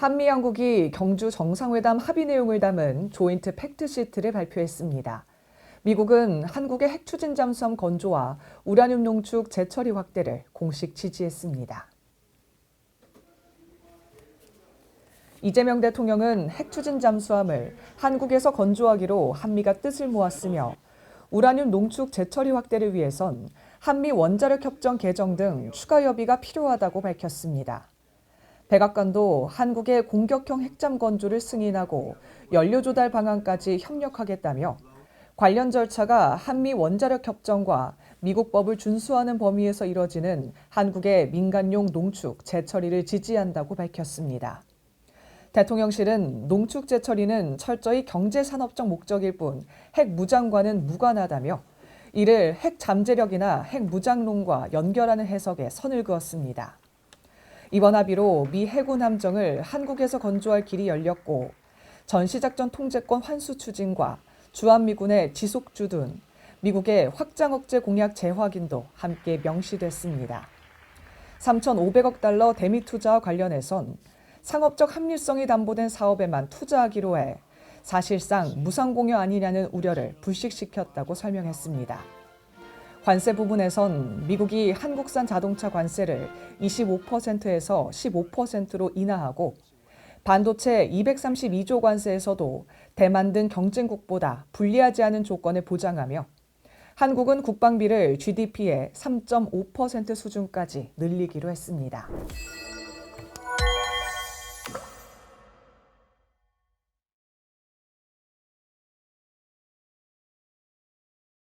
한미 양국이 경주 정상회담 합의 내용을 담은 조인트 팩트시트를 발표했습니다. 미국은 한국의 핵 추진 잠수함 건조와 우라늄 농축 재처리 확대를 공식 지지했습니다. 이재명 대통령은 핵 추진 잠수함을 한국에서 건조하기로 한미가 뜻을 모았으며 우라늄 농축 재처리 확대를 위해선 한미 원자력 협정 개정 등 추가 협의가 필요하다고 밝혔습니다. 백악관도 한국의 공격형 핵잠 건조를 승인하고 연료 조달 방안까지 협력하겠다며 관련 절차가 한미 원자력 협정과 미국 법을 준수하는 범위에서 이뤄지는 한국의 민간용 농축 재처리를 지지한다고 밝혔습니다. 대통령실은 농축 재처리는 철저히 경제산업적 목적일 뿐 핵 무장과는 무관하다며 이를 핵 잠재력이나 핵 무장론과 연결하는 해석에 선을 그었습니다. 이번 합의로 미 해군 함정을 한국에서 건조할 길이 열렸고 전시작전 통제권 환수 추진과 주한미군의 지속주 등 미국의 확장 억제 공약 재확인도 함께 명시됐습니다. 3,500억 달러 대미 투자와 관련해선 상업적 합리성이 담보된 사업에만 투자하기로 해 사실상 무상공여 아니냐는 우려를 불식시켰다고 설명했습니다. 관세 부분에선 미국이 한국산 자동차 관세를 25%에서 15%로 인하하고 반도체 232조 관세에서도 대만 등 경쟁국보다 불리하지 않은 조건을 보장하며 한국은 국방비를 GDP의 3.5% 수준까지 늘리기로 했습니다.